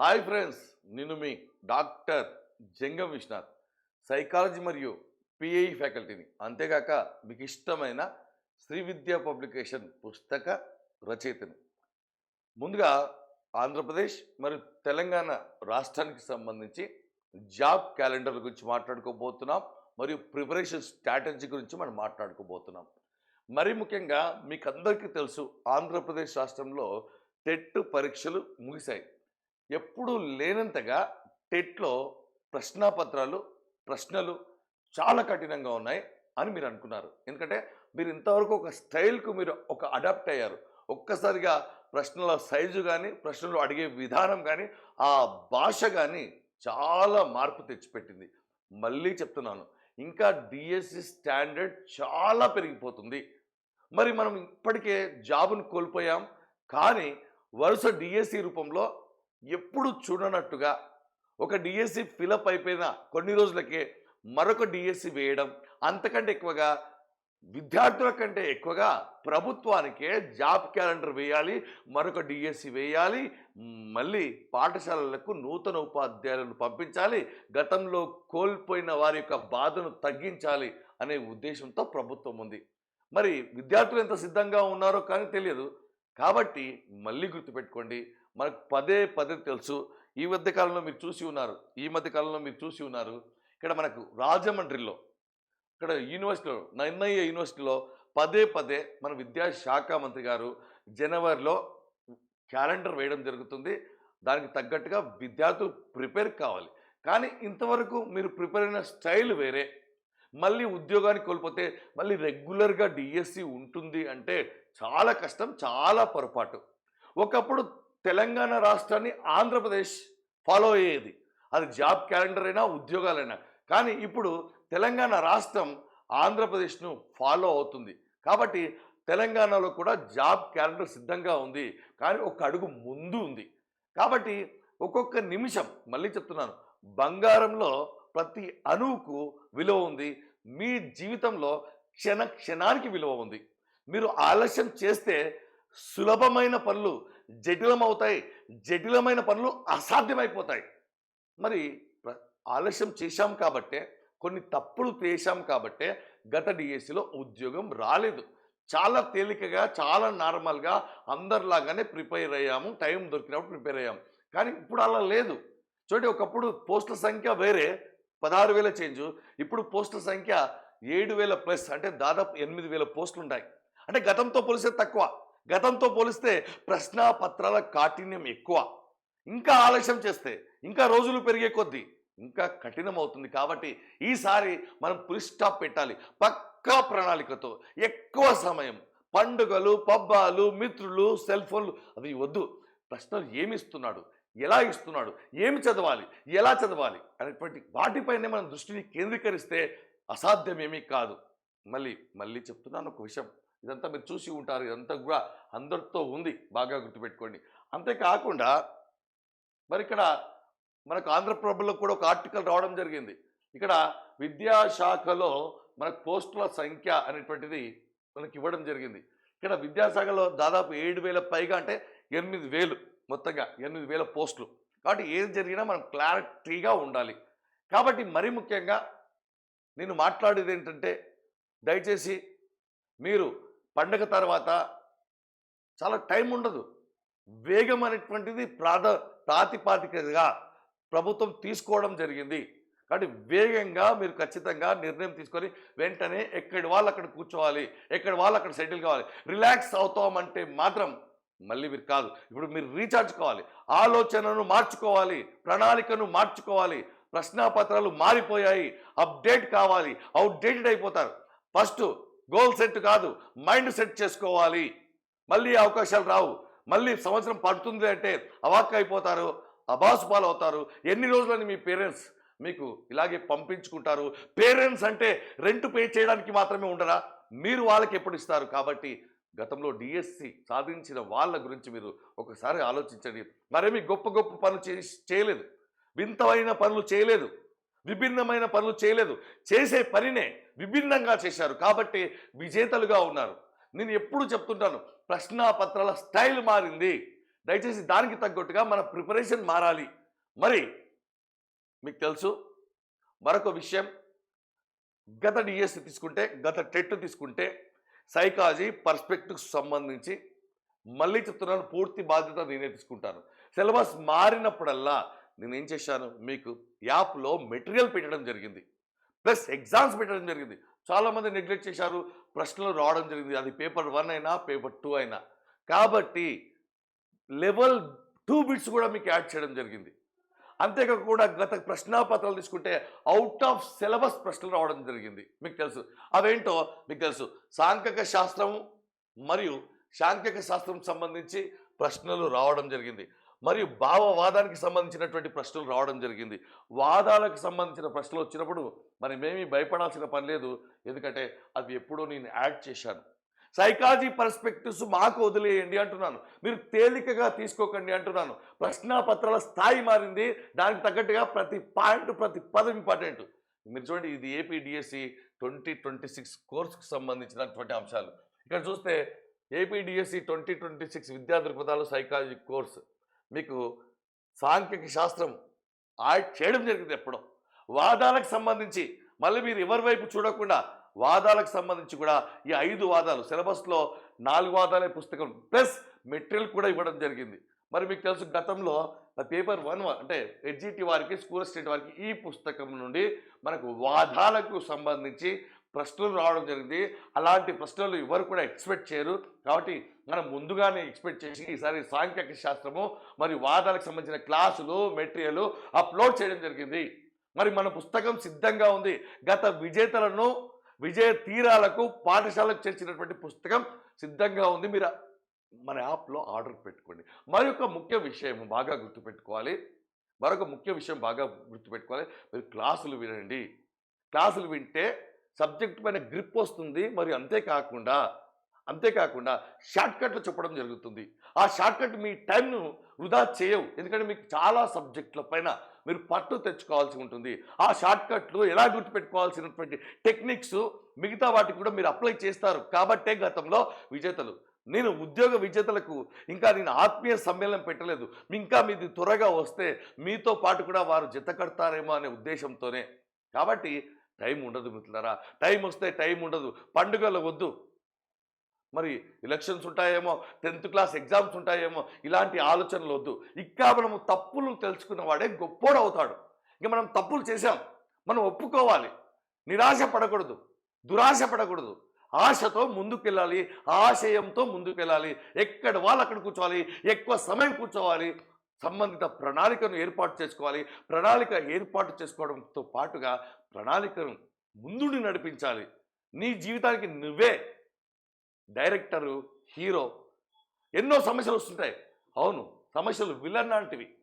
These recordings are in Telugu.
హాయ్ ఫ్రెండ్స్ నేను మీ డాక్టర్ జంగం విశ్వనాథ్ సైకాలజీ మరియు పిఐ ఫ్యాకల్టీని. అంతేగాక మీకు ఇష్టమైన శ్రీ విద్యా పబ్లికేషన్ పుస్తక రచయితని. ముందుగా ఆంధ్రప్రదేశ్ మరియు తెలంగాణ రాష్ట్రానికి సంబంధించి జాబ్ క్యాలెండర్ గురించి మాట్లాడుకోబోతున్నాం మరియు ప్రిపరేషన్ స్ట్రాటజీ గురించి మనం మాట్లాడుకోబోతున్నాం. మరి ముఖ్యంగా మీకు అందరికీ తెలుసు ఆంధ్రప్రదేశ్ రాష్ట్రంలో టెట్ పరీక్షలు ముగిశాయి. ఎప్పుడూ లేనంతగా టెట్లో ప్రశ్నాపత్రాలు ప్రశ్నలు చాలా కఠినంగా ఉన్నాయి అని మీరు అనుకున్నారు. ఎందుకంటే మీరు ఇంతవరకు ఒక స్టైల్కు మీరు ఒక అడాప్ట్ అయ్యారు. ఒక్కసారిగా ప్రశ్నల సైజు కానీ ప్రశ్నలు అడిగే విధానం కానీ ఆ భాష కానీ చాలా మార్పు తెచ్చిపెట్టింది. మళ్ళీ చెప్తున్నాను ఇంకా డిఎస్సి స్టాండర్డ్ చాలా పెరిగిపోతుంది. మరి మనం ఇప్పటికే జాబును కోల్పోయాం. కానీ వరుస డిఎస్సి రూపంలో ఎప్పుడు చూడనట్టుగా ఒక డిఎస్సి ఫిలప్ అయిపోయిన కొన్ని రోజులకే మరొక డిఎస్సి వేయడం అంతకంటే ఎక్కువగా విద్యార్థుల కంటే ఎక్కువగా ప్రభుత్వానికే జాబ్ క్యాలెండర్ వేయాలి మరొక డిఎస్సి వేయాలి మళ్ళీ పాఠశాలలకు నూతన ఉపాధ్యాయులను పంపించాలి గతంలో కోల్పోయిన వారి యొక్క బాధను తగ్గించాలి అనే ఉద్దేశంతో ప్రభుత్వం ఉంది. మరి విద్యార్థులు ఎంత సిద్ధంగా ఉన్నారో కానీ తెలియదు. కాబట్టి మళ్ళీ గుర్తుపెట్టుకోండి మనకు పదే పదే తెలుసు. ఈ మధ్య కాలంలో మీరు చూసి ఉన్నారు ఈ మధ్య కాలంలో మీరు చూసి ఉన్నారు. ఇక్కడ మనకు రాజమండ్రిలో ఇక్కడ యూనివర్సిటీలో నన్నయ్య యూనివర్సిటీలో పదే పదే మన విద్యాశాఖ మంత్రి గారు జనవరిలో క్యాలెండర్ వేయడం జరుగుతుంది. దానికి తగ్గట్టుగా విద్యార్థులు ప్రిపేర్ కావాలి. కానీ ఇంతవరకు మీరు ప్రిపేర్ అయిన స్టైల్ వేరే. మళ్ళీ ఉద్యోగాన్ని కోల్పోతే మళ్ళీ రెగ్యులర్గా డిఎస్సి ఉంటుంది అంటే చాలా కష్టం చాలా పొరపాటు. ఒకప్పుడు తెలంగాణ రాష్ట్రాన్ని ఆంధ్రప్రదేశ్ ఫాలో అయ్యేది. అది జాబ్ క్యాలెండర్ అయినా ఉద్యోగాలైనా. కానీ ఇప్పుడు తెలంగాణ రాష్ట్రం ఆంధ్రప్రదేశ్ను ఫాలో అవుతుంది. కాబట్టి తెలంగాణలో కూడా జాబ్ క్యాలెండర్ సిద్ధంగా ఉంది. కానీ ఒక అడుగు ముందు ఉంది. కాబట్టి ఒక్కొక్క నిమిషం మళ్ళీ చెప్తున్నాను బంగారంలో ప్రతి అణువుకు విలువ ఉంది. మీ జీవితంలో క్షణ క్షణానికి విలువ ఉంది. మీరు ఆలస్యం చేస్తే సులభమైన పనులు జటిలమవుతాయి జటిలమైన పనులు అసాధ్యమైపోతాయి. మరి ఆలస్యం చేశాం కాబట్టే కొన్ని తప్పులు చేశాం కాబట్టే గత డిఎస్సిలో ఉద్యోగం రాలేదు. చాలా తేలికగా చాలా నార్మల్గా అందరిలాగానే ప్రిపేర్ అయ్యాము టైం దొరికినప్పుడు ప్రిపేర్ అయ్యాము కానీ ఇప్పుడు అలా లేదు. చూడండి ఒకప్పుడు పోస్టుల సంఖ్య వేరే పదహారు వేల చేంజ్. ఇప్పుడు పోస్టుల సంఖ్య ఏడు వేల ప్లస్ అంటే దాదాపు ఎనిమిది వేల పోస్టులు ఉంటాయి అంటే గతంతో పోలిస్తే తక్కువ. గతంతో పోలిస్తే ప్రశ్నాపత్రాల కాఠిన్యం ఎక్కువ. ఇంకా ఆలస్యం చేస్తే ఇంకా రోజులు పెరిగే కొద్దీ ఇంకా కఠినమవుతుంది కాబట్టి ఈసారి మనం పులి స్టాప్ పెట్టాలి. పక్కా ప్రణాళికతో ఎక్కువ సమయం పండుగలు పబ్బాలు మిత్రులు సెల్ ఫోన్లు అవి వద్దు. ప్రశ్నలు ఏమి ఇస్తున్నాడు? ఎలా ఇస్తున్నాడు? ఏమి చదవాలి? ఎలా చదవాలి? అనేటువంటి వాటిపైనే మనం దృష్టిని కేంద్రీకరిస్తే అసాధ్యమేమీ కాదు. మళ్ళీ మళ్ళీ చెప్తున్నాను ఒక విషయం. ఇదంతా మీరు చూసి ఉంటారు. ఇదంతా కూడా అందరితో ఉంది. బాగా గుర్తుపెట్టుకోండి. అంతేకాకుండా మరి ఇక్కడ మనకు ఆంధ్రప్రభలో కూడా ఒక ఆర్టికల్ రావడం జరిగింది. ఇక్కడ విద్యాశాఖలో మనకు పోస్టుల సంఖ్య అనేటువంటిది మనకి ఇవ్వడం జరిగింది. ఇక్కడ విద్యాశాఖలో దాదాపు ఏడు వేల పైగా అంటే ఎనిమిది వేలు మొత్తంగా ఎనిమిది వేల పోస్టులు. కాబట్టి ఏది జరిగినా మనం క్లారిటీగా ఉండాలి. కాబట్టి మరీ ముఖ్యంగా నేను మాట్లాడేది ఏంటంటే దయచేసి మీరు పండగ తర్వాత చాలా టైం ఉండదు. వేగం అనేటువంటిది ప్రాధ ప్రాతిపాదికగా ప్రభుత్వం తీసుకోవడం జరిగింది. కాబట్టి వేగంగా మీరు ఖచ్చితంగా నిర్ణయం తీసుకొని వెంటనే ఎక్కడి వాళ్ళు అక్కడ కూర్చోవాలి ఎక్కడి వాళ్ళు అక్కడ సెటిల్ కావాలి రిలాక్స్ అవుతామంటే మాత్రం మళ్ళీ మీరు కాదు. ఇప్పుడు మీరు రీఛార్జ్ కావాలి ఆలోచనను మార్చుకోవాలి ప్రణాళికను మార్చుకోవాలి ప్రశ్నాపత్రాలు మారిపోయాయి అప్డేట్ కావాలి అవుట్డేటెడ్ అయిపోతారు. ఫస్ట్ గోల్ సెట్ కాదు మైండ్ సెట్ చేసుకోవాలి. మళ్ళీ అవకాశాలు రావు. మళ్ళీ సంవత్సరం పడుతుంది అంటే అవాక్ అయిపోతారు అబాసు అవుతారు. ఎన్ని రోజులని మీ పేరెంట్స్ మీకు ఇలాగే పంపించుకుంటారు? పేరెంట్స్ అంటే రెంట్ పే చేయడానికి మాత్రమే ఉండరా? మీరు వాళ్ళకి ఎప్పుడు ఇస్తారు? కాబట్టి గతంలో డిఎస్సి సాధించిన వాళ్ళ గురించి మీరు ఒకసారి ఆలోచించండి. మరేమి గొప్ప గొప్ప పనులు చేయలేదు. వింతమైన పనులు చేయలేదు. విభిన్నమైన పనులు చేయలేదు. చేసే పనినే విభిన్నంగా చేశారు. కాబట్టి విజేతలుగా ఉన్నారు. నేను ఎప్పుడు చెప్తుంటాను ప్రశ్నాపత్రాల స్టైల్ మారింది. దయచేసి దానికి తగ్గట్టుగా మన ప్రిపరేషన్ మారాలి. మరి మీకు తెలుసు మరొక విషయం. గత డిఎస్సి తీసుకుంటే గత టెట్ తీసుకుంటే సైకాలజీ పర్స్పెక్టివ్కి సంబంధించి మళ్ళీ చెప్తున్నాను పూర్తి బాధ్యత నేనే తీసుకుంటాను. సిలబస్ మారినప్పుడల్లా నేను ఏం చేశాను? మీకు యాప్లో మెటీరియల్ పెట్టడం జరిగింది. ప్లస్ ఎగ్జామ్స్ పెట్టడం జరిగింది. చాలామంది నెగ్లెక్ట్ చేశారు. ప్రశ్నలు రావడం జరిగింది. అది పేపర్ వన్ అయినా పేపర్ టూ అయినా. కాబట్టి లెవెల్ టూ బిట్స్ కూడా మీకు యాడ్ చేయడం జరిగింది. అంతేకాకుండా గత ప్రశ్నాపత్రాలు తీసుకుంటే అవుట్ ఆఫ్ సిలబస్ ప్రశ్నలు రావడం జరిగింది. మీకు తెలుసు. అవేంటో మీకు తెలుసు. సాంఖ్యక శాస్త్రము మరియు సాంఖ్యక శాస్త్రం సంబంధించి ప్రశ్నలు రావడం జరిగింది. మరియు భావవాదానికి సంబంధించినటువంటి ప్రశ్నలు రావడం జరిగింది. వాదాలకు సంబంధించిన ప్రశ్నలు వచ్చినప్పుడు మనమేమీ భయపడాల్సిన పని లేదు. ఎందుకంటే అవి ఎప్పుడో నేను యాడ్ చేశాను. సైకాలజీ పర్స్పెక్టివ్స్ మాకు వదిలేయండి అంటున్నాను. మీరు తేలికగా తీసుకోకండి అంటున్నాను. ప్రశ్నాపత్రాల స్థాయి మారింది. దానికి తగ్గట్టుగా ప్రతి పాయింట్ ప్రతి పదం ఇంపార్టెంట్. మీరు చూడండి ఇది AP DSC twenty twenty six కోర్సుకు సంబంధించినటువంటి అంశాలు. ఇక్కడ చూస్తే AP DSC twenty twenty six విద్యా దృక్పథాలు సైకాలజీ కోర్సు. మీకు సాంఖ్యక శాస్త్రం ఆ చేయడం జరిగింది ఎప్పుడో. వాదాలకు సంబంధించి మళ్ళీ మీరు ఎవరి వైపు చూడకుండా వాదాలకు సంబంధించి కూడా ఈ ఐదు వాదాలు సిలబస్లో నాలుగు వాదాలే పుస్తకం ప్లస్ మెటీరియల్ కూడా ఇవ్వడం జరిగింది. మరి మీకు తెలుసు గతంలో పేపర్ వన్ అంటే ఎడ్జిటి వారికి స్కూల్ స్టేట్ వారికి ఈ పుస్తకం నుండి మనకు వాదాలకు సంబంధించి ప్రశ్నలు రావడం జరిగింది. అలాంటి ప్రశ్నలు ఎవరు కూడా ఎక్స్పెక్ట్ చేయరు. కాబట్టి మనం ముందుగానే ఎక్స్పెక్ట్ చేసి ఈసారి సాంఖ్యక శాస్త్రము మరియు వాదాలకు సంబంధించిన క్లాసులు మెటీరియల్ అప్లోడ్ చేయడం జరిగింది. మరి మన పుస్తకం సిద్ధంగా ఉంది. గత విజేతలను విజయ తీరాలకు పాఠశాలకు చేర్చినటువంటి పుస్తకం సిద్ధంగా ఉంది. మీరు మన యాప్లో ఆర్డర్ పెట్టుకోండి. మరొక ముఖ్య విషయం బాగా గుర్తుపెట్టుకోవాలి. మరొక ముఖ్య విషయం బాగా గుర్తుపెట్టుకోవాలి. మీరు క్లాసులు వినండి. క్లాసులు వింటే సబ్జెక్ట్ పైన గ్రిప్ వస్తుంది. మరియు అంతేకాకుండా అంతేకాకుండా షార్ట్కట్లు చెప్పడం జరుగుతుంది. ఆ షార్ట్కట్ మీ టైంను వృధా చేయవు. ఎందుకంటే మీకు చాలా సబ్జెక్టుల పైన మీరు పట్టు తెచ్చుకోవాల్సి ఉంటుంది. ఆ షార్ట్కట్లు ఎలా గుర్తుపెట్టుకోవాల్సినటువంటి టెక్నిక్స్ మిగతా వాటికి కూడా మీరు అప్లై చేస్తారు. కాబట్టే గతంలో విజేతలు నేను ఉద్యోగ విజేతలకు ఇంకా నేను ఆత్మీయ సమ్మేళనం పెట్టలేదు. ఇంకా మీది త్వరగా వస్తే మీతో పాటు కూడా వారు జత కడతారేమో అనే ఉద్దేశంతోనే. కాబట్టి టైం ఉండదు మిత్రులారా. టైం వస్తే టైం ఉండదు. పండుగలు వద్దు. మరి ఎలక్షన్స్ ఉంటాయేమో టెన్త్ క్లాస్ ఎగ్జామ్స్ ఉంటాయేమో ఇలాంటి ఆలోచనలు వద్దు. ఇంకా మనము తప్పులు తెలుసుకున్న వాడే గొప్పోడు అవుతాడు. ఇక మనం తప్పులు చేసాం మనం ఒప్పుకోవాలి. నిరాశ పడకూడదు. దురాశ పడకూడదు. ఆశతో ముందుకెళ్ళాలి. ఆశయంతో ముందుకెళ్ళాలి. ఎక్కడ వాళ్ళు అక్కడ కూర్చోవాలి. ఎక్కువ సమయం కూర్చోవాలి. సంబంధిత ప్రణాళికను ఏర్పాటు చేసుకోవాలి. ప్రణాళిక ఏర్పాటు చేసుకోవడంతో పాటుగా ప్రణాళికను ముందుండి నడిపించాలి. నీ జీవితానికి నువ్వే డైరెక్టరు హీరో. ఎన్నో సమస్యలు వస్తుంటాయి. అవును సమస్యలు విలన్ లాంటివి.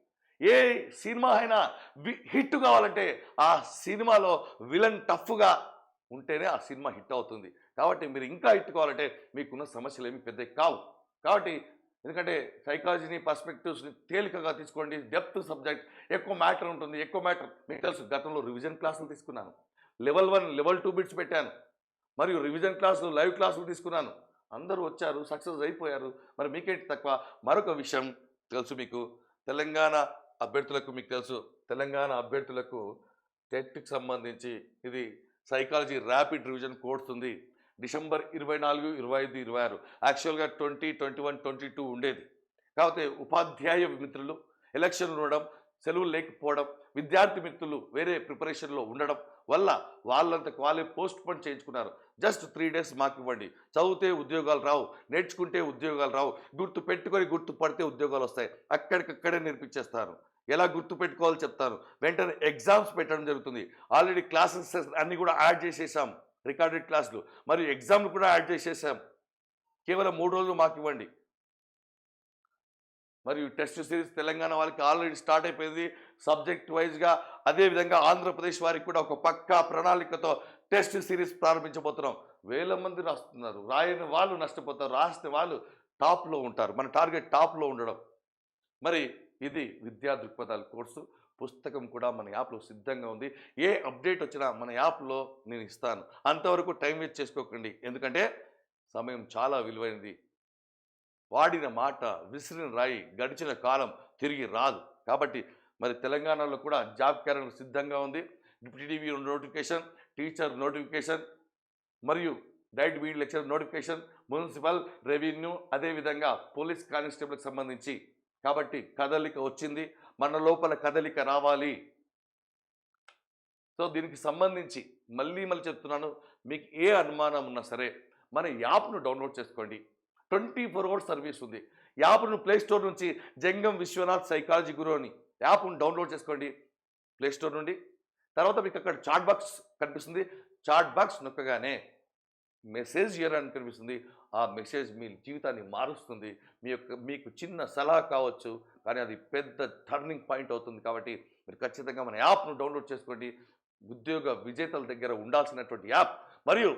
ఏ సినిమా అయినా వి- హిట్ కావాలంటే ఆ సినిమాలో విలన్ టఫ్గా ఉంటేనే ఆ సినిమా హిట్ అవుతుంది. కాబట్టి మీరు ఇంకా హిట్ కావాలంటే మీకున్న సమస్యలు ఏమి పెద్ద కావు. కాబట్టి ఎందుకంటే సైకాలజీని పర్స్పెక్టివ్స్ని తేలికగా తీసుకోండి. డెప్త్ సబ్జెక్ట్ ఎక్కువ మ్యాటర్ ఉంటుంది. ఎక్కువ మ్యాటర్ మీకు తెలుసు గతంలో రివిజన్ క్లాసులు తీసుకున్నాను. Level one level two bits పెట్టాను. మరియు రివిజన్ క్లాసులు లైవ్ క్లాసులు తీసుకున్నాను. అందరూ వచ్చారు సక్సెస్ అయిపోయారు. మరి మీకేంటి తక్కువ? మరొక విషయం తెలుసు మీకు. తెలంగాణ అభ్యర్థులకు మీకు తెలుసు. తెలంగాణ అభ్యర్థులకు టెట్కి సంబంధించి ఇది సైకాలజీ ర్యాపిడ్ రివిజన్ కోర్స్ ఉంది. డిసెంబర్ ఇరవై నాలుగు ఇరవై ఐదు ఇరవై ఆరు. యాక్చువల్గా twenty twenty one twenty two ఉండేది. కాకపోతే ఉపాధ్యాయ మిత్రులు ఎలక్షన్ ఉండడం సెలవులు లేకపోవడం విద్యార్థి మిత్రులు వేరే ప్రిపరేషన్లో ఉండడం వల్ల వాళ్ళంత వాళ్ళే పోస్ట్ పోన్ చేయించుకున్నారు. జస్ట్ త్రీ డేస్ మాకు ఇవ్వండి. చదివితే ఉద్యోగాలు రావు నేర్చుకుంటే ఉద్యోగాలు రావు గుర్తు పెట్టుకొని గుర్తు పడితే ఉద్యోగాలు వస్తాయి. అక్కడికక్కడే నేర్పించేస్తారు. ఎలా గుర్తు పెట్టుకోవాలో చెప్తాను. వెంటనే ఎగ్జామ్స్ పెట్టడం జరుగుతుంది. ఆల్రెడీ క్లాసెస్ అన్నీ కూడా యాడ్ చేసేసాం. రికార్డెడ్ క్లాసులు. మరి ఎగ్జామ్లు కూడా యాడ్ చేసేసాం. కేవలం మూడు రోజులు మాకు ఇవ్వండి. మరియు టెస్ట్ సిరీస్ తెలంగాణ వాళ్ళకి ఆల్రెడీ స్టార్ట్ అయిపోయింది. సబ్జెక్ట్ వైజ్గా అదేవిధంగా ఆంధ్రప్రదేశ్ వారికి కూడా ఒక పక్కా ప్రణాళికతో టెస్ట్ సిరీస్ ప్రారంభించబోతున్నాం. వేల మంది రాస్తున్నారు. రాయని వాళ్ళు నష్టపోతారు. రాసిన వాళ్ళు టాప్లో ఉంటారు. మన టార్గెట్ టాప్లో ఉండడం. మరి ఇది విద్యా దృక్పథాల కోర్సు. పుస్తకం కూడా మన యాప్లో సిద్ధంగా ఉంది. ఏ అప్డేట్ వచ్చినా మన యాప్లో నేను ఇస్తాను. అంతవరకు టైం వేస్ట్ చేసుకోకండి. ఎందుకంటే సమయం చాలా విలువైనది. వాడిన మాట విసిరిన రాయి గడిచిన కాలం తిరిగి రాదు. కాబట్టి మరి తెలంగాణలో కూడా జాబ్ క్యాలెండర్ సిద్ధంగా ఉంది. టీవీ నోటిఫికేషన్ టీచర్ నోటిఫికేషన్ మరియు DIET B.Ed lecture notification municipal revenue అదేవిధంగా పోలీస్ కానిస్టేబుల్కి సంబంధించి కాబట్టి కదలిక వచ్చింది. మన లోపల కదలిక రావాలి. సో దీనికి సంబంధించి మళ్ళీ మళ్ళీ చెప్తున్నాను. మీకు ఏ అనుమానం ఉన్నా సరే మన యాప్ను డౌన్లోడ్ చేసుకోండి. ట్వంటీ ఫోర్ అవర్స్ సర్వీస్ ఉంది. యాప్ను ప్లేస్టోర్ నుంచి జంగం విశ్వనాథ్ సైకాలజీ గురు అని యాప్ను డౌన్లోడ్ చేసుకోండి. ప్లేస్టోర్ నుండి. తర్వాత మీకు అక్కడ చాట్ బాక్స్ కనిపిస్తుంది. చాట్ బాక్స్ నొక్కగానే మెసేజ్ చేయడానికి కనిపిస్తుంది ఆ మెసేజ్ మీ జీవితాన్ని మారుస్తుంది. మీ యొక్క మీకు చిన్న సలహా కావచ్చు కానీ అది పెద్ద టర్నింగ్ పాయింట్ అవుతుంది కాబట్టి మీరు ఖచ్చితంగా మన యాప్ను డౌన్లోడ్ చేసుకోండి. ఉద్యోగ విజేతల దగ్గర ఉండాల్సినటువంటి యాప్ మరియు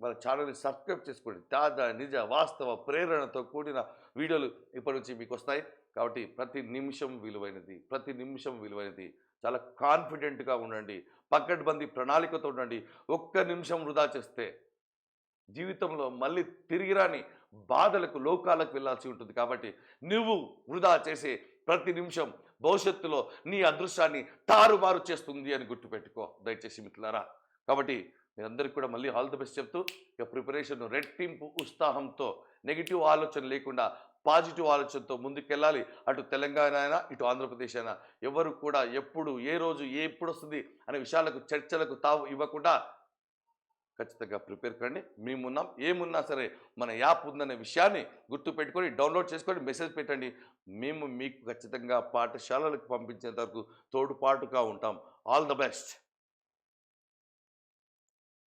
మన ఛానల్ని సబ్స్క్రైబ్ చేసుకోండి. తాజా నిజ వాస్తవ ప్రేరణతో కూడిన వీడియోలు ఇప్పటి నుంచి మీకు వస్తాయి. కాబట్టి ప్రతి నిమిషం విలువైనది ప్రతి నిమిషం విలువైనది. చాలా కాన్ఫిడెంట్గా ఉండండి. పక్కడ్బందీ ప్రణాళికతో ఉండండి. ఒక్క నిమిషం వృధా చేస్తే జీవితంలో మళ్ళీ తిరిగిరాని బాధలకు లోకాలకు వెళ్ళాల్సి ఉంటుంది కాబట్టి నువ్వు వృధా చేసే ప్రతి నిమిషం భవిష్యత్తులో నీ అదృష్టాన్ని తారుమారు చేస్తుంది అని గుర్తుపెట్టుకో. దయచేసి మిత్రులారా కాబట్టి మీరందరికీ కూడా మళ్ళీ ఆల్ ది బెస్ట్ చెప్తూ ఇక ప్రిపరేషన్ రెట్టింపు ఉత్సాహంతో నెగిటివ్ ఆలోచన లేకుండా పాజిటివ్ ఆలోచనతో ముందుకెళ్ళాలి. అటు తెలంగాణ అయినా ఇటు ఆంధ్రప్రదేశ్ అయినా ఎవరు కూడా ఎప్పుడు ఏ రోజు ఏ ఎప్పుడు వస్తుంది అనే విషయాలకు చర్చలకు తావు ఇవ్వకుండా ఖచ్చితంగా ప్రిపేర్ కండి. మేమున్నాం ఏమున్నా సరే మన యాప్ ఉందనే విషయాన్ని గుర్తుపెట్టుకొని డౌన్లోడ్ చేసుకొని మెసేజ్ పెట్టండి. మేము మీకు ఖచ్చితంగా పాఠశాలలకు పంపించేంత వరకు తోడుపాటుగా ఉంటాం. All the best.